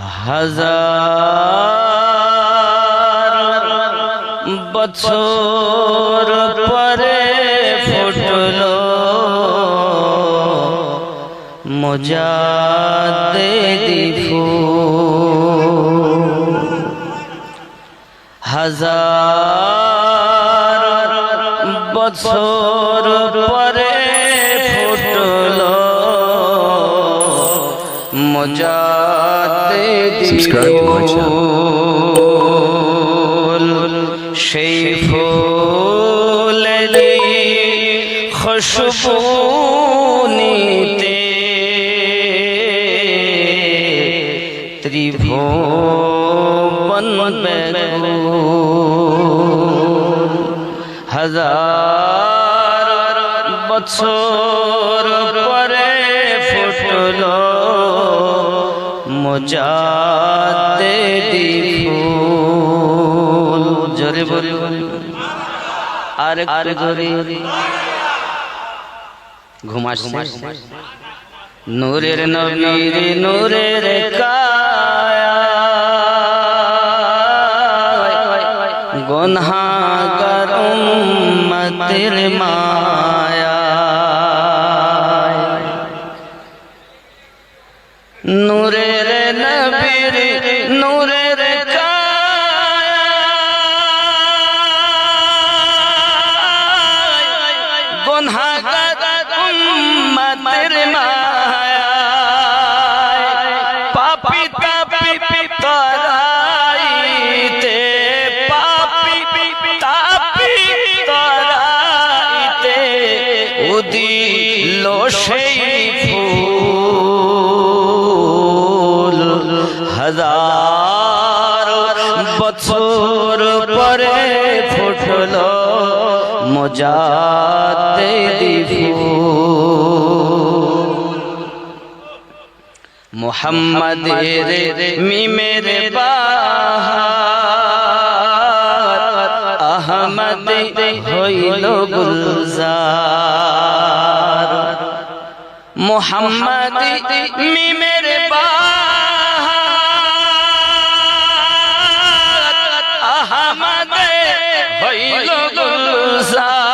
হাজার বছর পরে ফুটলো মজাদে দিফু হাজার বছর পরে ফুটলো মজাদে Subscribe to my channel. সেই ফুলেলি খুশবু নিতে ত্রিভুবন হাজার বছর পরে ফুটলো মজাতে দিফুল জোরে বলে। আর জোরে ঘুমাস ঘুমাস নূরের নবীর নূরের কায়া গুনহাগার উম্মতের মায়া সেই ফুল হাজার বছর পরে ফুটলো মজাতে মোহাম্মদের মিমের বাহার আহমদ হইল গুলজার। মোহাম্মদ মিমের আহমদ হইল গুলজার।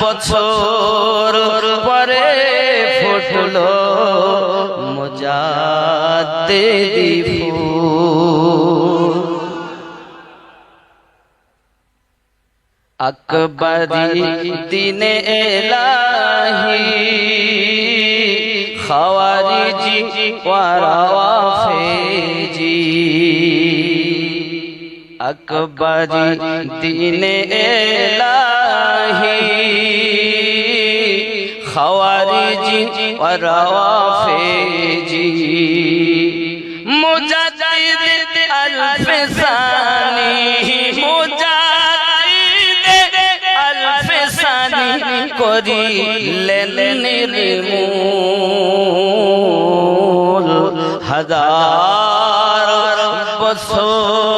বছর পরে ফুটলো মজাতে আকবরি দিনে এলাহি খাওয়ারিজি ওয়ারাফেজি আকবরি দিনে এলাহি খাওয়ারিজি ওয়ারাফেজি মুজাহিদ আলফসানি মুজাহিদ আলফসানি করিলেন নির্মূল হাজার বছর পরে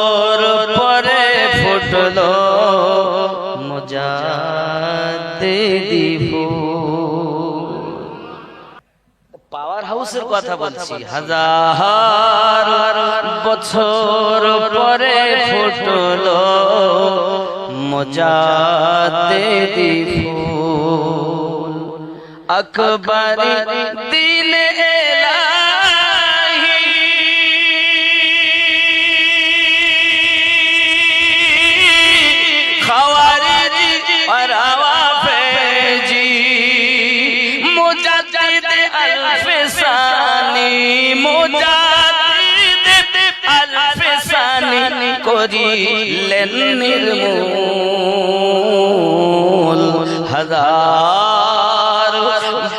কথা বলছি। হাজার বছর পরে ফুটল মজাতে ফুল। আকবর দিন মুজাদ্দিদ আলফসানি করিলেন নির্মূল হাজার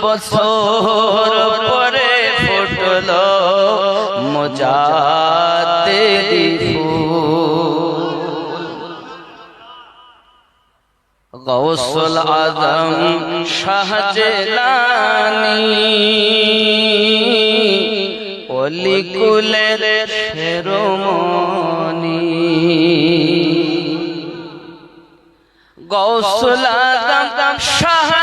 বছর পরে ফুটলো মজাতে দিফুল গৌসুল আজম শাহজলানি অলিকুলের শেরোমণি গৌসুলা দাদা শাহজেলানি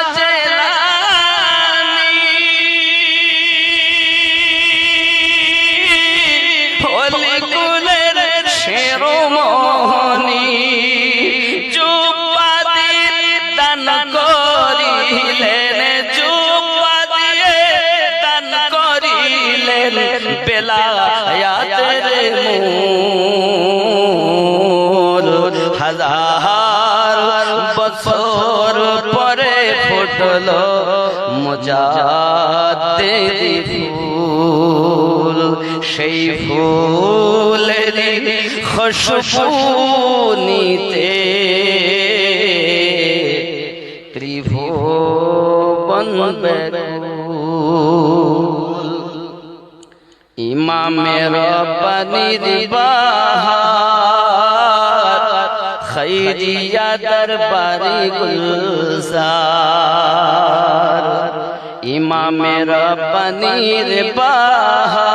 মূল হাজার বছর পরে ফুটল মজাতে ফুল। সেই ফুলের খুশবু ত্রিভুবন পানির বাহার খৈরিয়া দরবারি গুলজার ইমামের পানির বাহার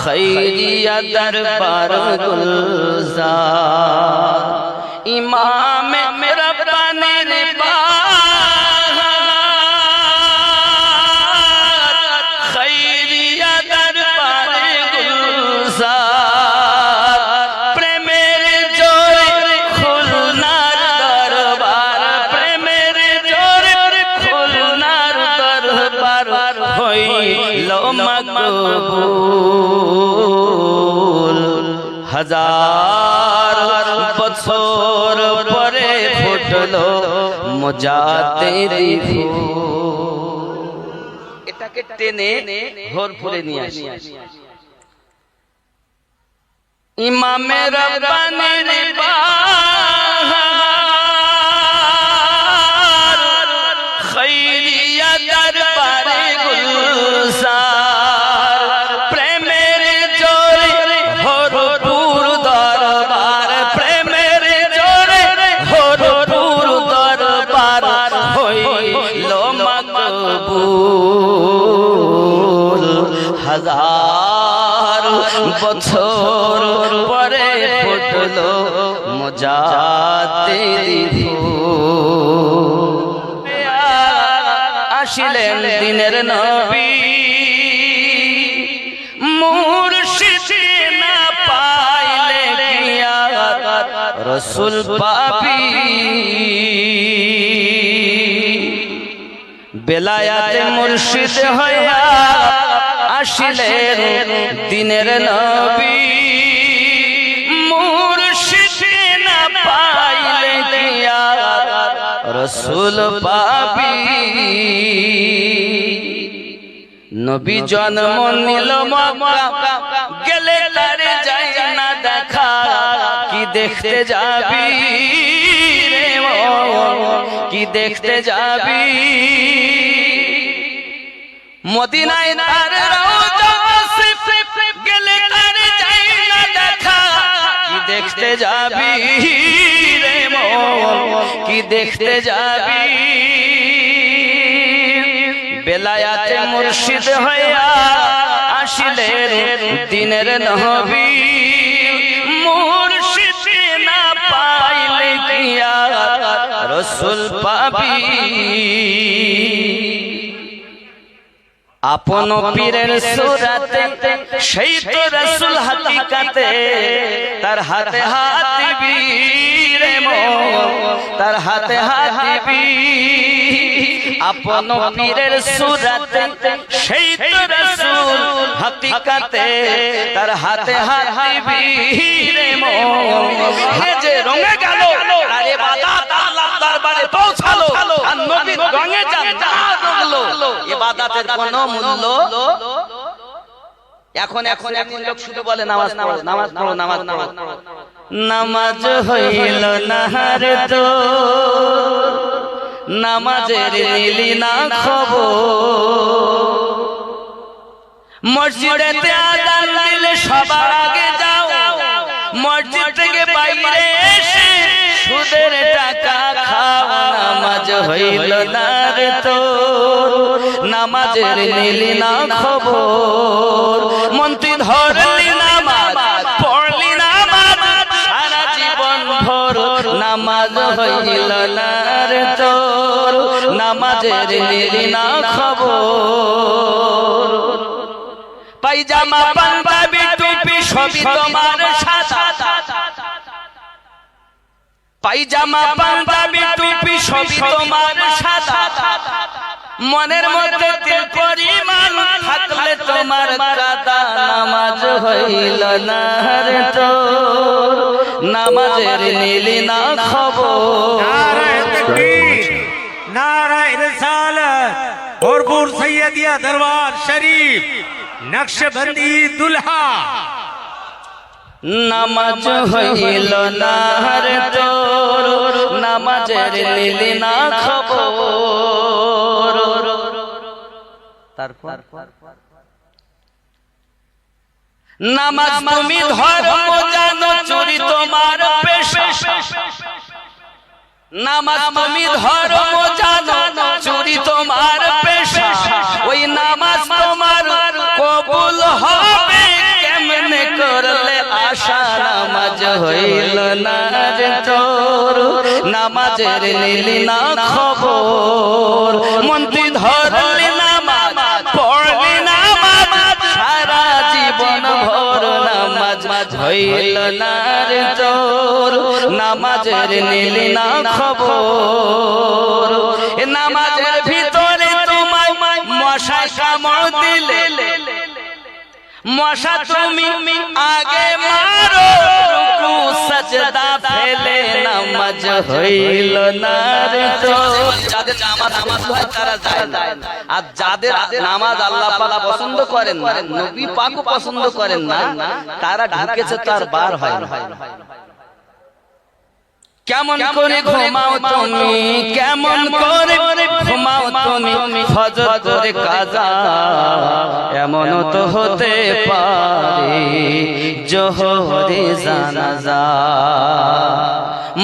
খৈরিয়া দরবার গুলজার ইমাম হইল মকবুল। হাজার বছর পরে ফুটলো মজাতে এটাকে টেনে ভোর ফুলে নিয়ে আসি। ইমামের রব্বানির বছর পরে ফুটলো মজাতে আসিলেন দিনের নবী। রসুল পাপি বেলায়াতে মুর্শিদ হইয়া আসিলেন দিনের নবী। রসুল পাবি। নবী জন্ম নিল গেলে তারে যাই না দেখা, কি দেখতে যাবি? কি দেখতে যাবি? মদিনায় তার গেলে দেখতে যাবি রে কি দেখতে যাবি? বেলায়াতে মুর্শিদ হইয়া আসিলেন দিনের নবী। মুর্শিদ না পাইলে গিয়া রসুল পাবি। আপন পীরের সুরাতে সেই তো রসুল হাকিকাতে তার হাতে হাত দিবি রে তার হাতে হাত দিবি। আপন পীরের সুরাতে সেই তো রসুল হাকিকাতে তার হাতে হাত দিবি রে। হে যে রঙে গেল। আরে বাদা দরবারে পৌঁছালো আর নবীর রঙে না রঙলো ইবাদতের কোনো মূল্য? এখন এখন এখন লোক শুধু বলে, নামাজ নামাজ নামাজ পড়ো, নামাজ নামাজ নামাজ হইল নাহার তো নামাজের নিলি না খবর। মসজিদেতে আদান দিলে সবার আগে যাও। মসজিদ থেকে বাইরে হইল না তো নামাজের নিলি না খবর। মন্ত্রী ধরলি নামাজ, পড়লি নামাজ, সারা জীবন ভোর। নামাজ হইল নামাজের নিলি না খবর। পাইজামা, পাঞ্জাবি, টুপি সবই তোমার সাদা পাইজামা পাঞ্জাবি টুপি সবই তোমার সাদা। মনের মধ্যে তিল পরিমাণ থাকলে তোমার নামাজ হইল না রে তো। নামাজের না খবর। নারায় রিসালাত। ভরপুর সৈয়দিয়া দরবার শরীফ নকশবন্দি দুলহা। নামাজ হইল না রে তো। নামাজের নিলি না খবর তারপর? নামাজ তুমি ধর্ম জানো চুরি তোমার পেশা। নামাজ তুমি ধর্ম জানো চুরি তোমার পেশা। ওই নামাজ তোমার কবুল হবে। কেমনে করলে আশা নামাজ হইল না তোর নামাজের নিলি না খবর। মন্ত্রী ধরলি নামাজ, পড়লি নামাজ। সারা জীবন ভোর নামাজ হইল না রে নামাজের নিলি না খবর। নামাজের ভিতরে তোমায় মশা কামড় দিলে। মশা তুমি আগে মারো। রুকু সজদা ফেলে নামাজ হইল না রে তো। যাদের নামাজ নামাজ হয় তারা যায় না আর যাদের নামাজ আল্লাহ পাক পছন্দ করেন না নবী পাকও পছন্দ করেন না তারা ঢুকেছে তার বার হয় না। কেমন করে ঘুমাও তুমি? কেমন করে ঘুমাও তুমি? ফজর করে কাজা। এমন তো হতে পারে। জোহরে জানাজা।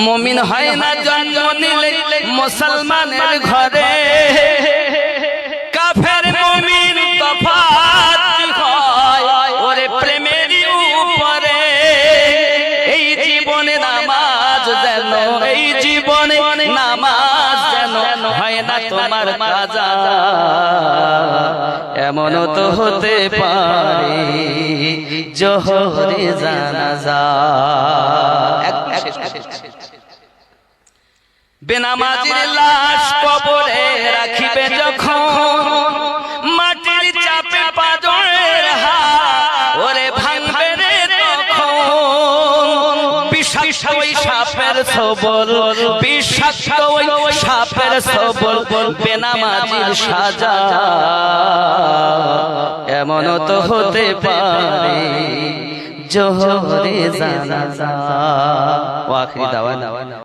মুমিন হয় না জন্ম নিলে মুসলমানের ঘরে। তোমার কাজা এমন তো হতে পারে জহরে জানাজা। বেনামাজির লাশ কবরে রাখিবে যখন। সবল বিষাক্ত ওই সাপের সবল বেনামাজির সাজা। এমন তো হতে পারে জোহরে জানা দাওয়ান